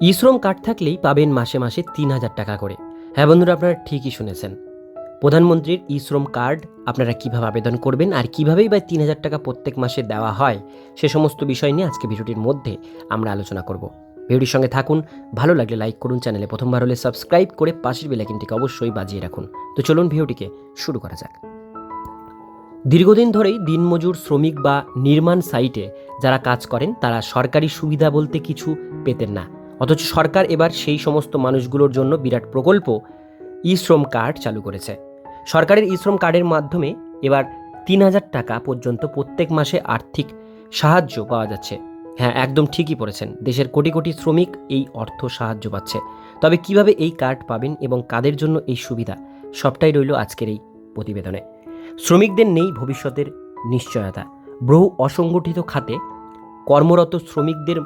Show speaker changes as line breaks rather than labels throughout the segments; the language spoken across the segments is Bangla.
ই শ্রম কার্ড থাকলেই পাবেন মাসে মাসে তিন হাজার টাকা করে। হ্যাঁ বন্ধুরা, আপনারা ঠিকই শুনেছেন। প্রধানমন্ত্রীর ই শ্রম কার্ড আপনারা কীভাবে আবেদন করবেন আর কিভাবেই বা তিন হাজার টাকা প্রত্যেক মাসে দেওয়া হয়, সে সমস্ত বিষয় নিয়ে আজকে ভিডিওটির মধ্যে আমরা আলোচনা করব। ভিডিওটির সঙ্গে থাকুন, ভালো লাগলে লাইক করুন, চ্যানেলে প্রথমবার হলে সাবস্ক্রাইব করে পাশের বেলাইকিনটিকে অবশ্যই বাজিয়ে রাখুন। তো চলুন ভিডিওটিকে শুরু করা যাক। দীর্ঘদিন ধরেই দিনমজুর শ্রমিক বা নির্মাণ সাইটে যারা কাজ করেন, তারা সরকারি সুবিধা বলতে কিছু পেতেন না। অথচ সরকার এবার সেই সমস্ত মানুষগুলোর জন্য বিরাট প্রকল্প ই শ্রম কার্ড চালু করেছে। সরকারের ই শ্রম কার্ডের মাধ্যমে এবার তিন হাজার টাকা পর্যন্ত প্রত্যেক মাসে আর্থিক সাহায্য পাওয়া যাচ্ছে। হ্যাঁ একদম ঠিকই পড়েছেন দেশের কোটি কোটি শ্রমিক এই অর্থ সাহায্য পাচ্ছে। তবে কীভাবে এই কার্ড পাবেন এবং কাদের জন্য এই সুবিধা, সবটাই রইল আজকের এই প্রতিবেদনে। শ্রমিকদের নেই ভবিষ্যতের নিশ্চয়তা। বহু অসংগঠিত খাতে কর্মরত শ্রমিকদের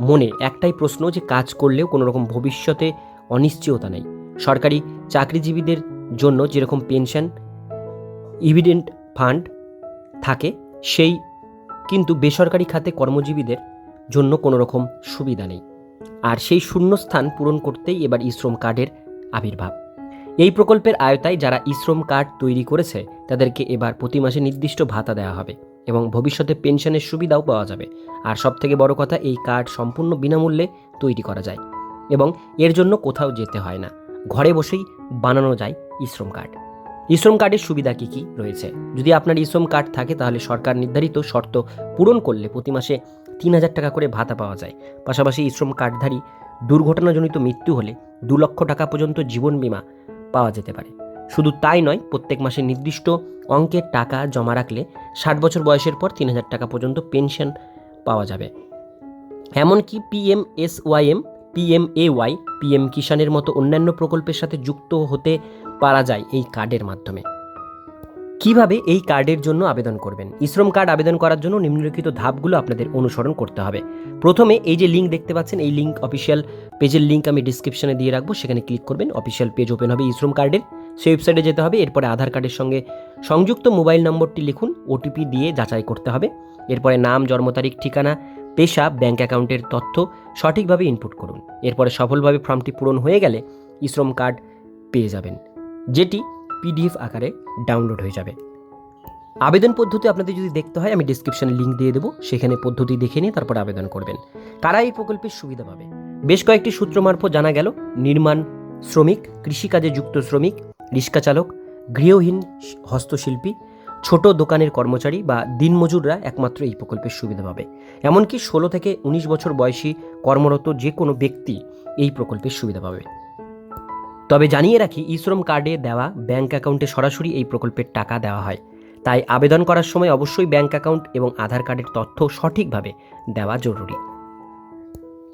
মনে একটাই প্রশ্ন যে কাজ করলেও কোনো রকম ভবিষ্যতে অনিশ্চয়তা নেই। সরকারি চাকরিজীবীদের জন্য যেরকম পেনশন ইভিডেন্ট ফান্ড থাকে, সেই কিন্তু বেসরকারি খাতে কর্মজীবীদের জন্য কোনো রকম সুবিধা নেই। আর সেই শূন্যস্থান পূরণ করতেই এবার ইশ্রম কার্ডের আবির্ভাব। এই প্রকল্পের আয়তায় যারা ইশ্রম কার্ড তৈরি করেছে, তাদেরকে এবার প্রতি মাসে নির্দিষ্ট ভাতা দেওয়া হবে। এবং ভবিষ্যতে পেনশনের সুবিধাও পাওয়া যাবে। আর সবথেকে বড় কথা, এই কার্ড সম্পূর্ণ বিনামূল্যে তৈরি করা যায় এবং এর জন্য কোথাও যেতে হয় না। ঘরে বসেই বানানো যায় ইশ্রম কার্ড। ইশ্রম কার্ডের সুবিধা কী কী রয়েছে? যদি আপনার ইশ্রম কার্ড থাকে, তাহলে সরকার নির্ধারিত শর্ত পূরণ করলে প্রতি মাসে তিন হাজার টাকা করে ভাতা পাওয়া যায়। পাশাপাশি ইশ্রম কার্ডধারী দুর্ঘটনাজনিত মৃত্যু হলে দু লক্ষ টাকা পর্যন্ত জীবন বীমা পাওয়া যেতে পারে। শুধু তাই নয়, প্রত্যেক মাসে নির্দিষ্ট অঙ্কের টাকা জমা রাখলে ষাট বছর বয়সের পর তিন হাজার টাকা পর্যন্ত পেনশন পাওয়া যাবে। এমনকি PM S YM PM A Y PM কিষানের মতো অন্যান্য প্রকল্পের সাথে যুক্ত হতে পারা যায় এই কার্ডের মাধ্যমে। কীভাবে এই কার্ডের জন্য আবেদন করবেন? ইশ্রম কার্ড আবেদন করার জন্য নিম্নলিখিত ধাপগুলো আপনাদের অনুসরণ করতে হবে। প্রথমে এই যে লিঙ্ক দেখতে পাচ্ছেন, এই লিঙ্ক অফিসিয়াল পেজের লিঙ্ক আমি ডিসক্রিপশনে দিয়ে রাখব। সেখানে ক্লিক করবেন অফিসিয়াল পেজ ওপেন হবে ইশ্রম কার্ডের। সেই ওয়েবসাইটে যেতে হবে, এরপরে আধার কার্ডের সঙ্গে সংযুক্ত মোবাইল নম্বরটি লিখুন ওটিপি দিয়ে যাচাই করতে হবে। এরপরে নাম, জন্ম তারিখ, ঠিকানা, পেশা ব্যাঙ্ক অ্যাকাউন্টের তথ্য সঠিকভাবে ইনপুট করুন। এরপরে সফলভাবে ফর্মটি পূরণ হয়ে গেলে ইশ্রম কার্ড পেয়ে যাবেন, যেটি পিডিএফ আকারে ডাউনলোড হয়ে যাবে। আবেদন পদ্ধতি আপনাদের যদি দেখতে হয়, আমি ডিসক্রিপশনে লিঙ্ক দিয়ে দেবো। সেখানে পদ্ধতি দেখে নিয়ে তারপর আবেদন করবেন। কারা এই প্রকল্পের সুবিধা পাবে। বেশ কয়েকটি সূত্র মারফত জানা গেল, নির্মাণ শ্রমিক, কৃষিকাজে যুক্ত শ্রমিক, রিক্সা চালক গৃহহীন হস্তশিল্পী, ছোট দোকানের কর্মচারী বা দিনমজুররা একমাত্র এই প্রকল্পের সুবিধা পাবে। এমনকি ষোলো থেকে উনিশ বছর বয়সী কর্মরত যে কোনো ব্যক্তি এই প্রকল্পের সুবিধা পাবে। তবে জানিয়ে রাখি, ইশ্রম কার্ডে দেওয়া ব্যাংক অ্যাকাউন্টে সরাসরি এই প্রকল্পের টাকা দেওয়া হয়। তাই আবেদন করার সময় অবশ্যই ব্যাংক অ্যাকাউন্ট এবং আধার কার্ডের তথ্য সঠিকভাবে দেওয়া জরুরি।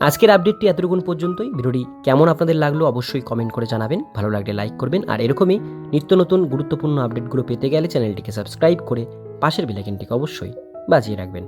আজকের আপডেটটি এতটুকুন পর্যন্তই। ভিডিওটি কেমন আপনাদের লাগল অবশ্যই কমেন্ট করে জানাবেন। ভালো লাগলে লাইক করবেন। আর এরকমই নিত্য নতুন, গুরুত্বপূর্ণ আপডেটগুলো পেতে গেলে চ্যানেলটিকে সাবস্ক্রাইব করে পাশের বেলাইকেনটিকে অবশ্যই বাজিয়ে রাখবেন।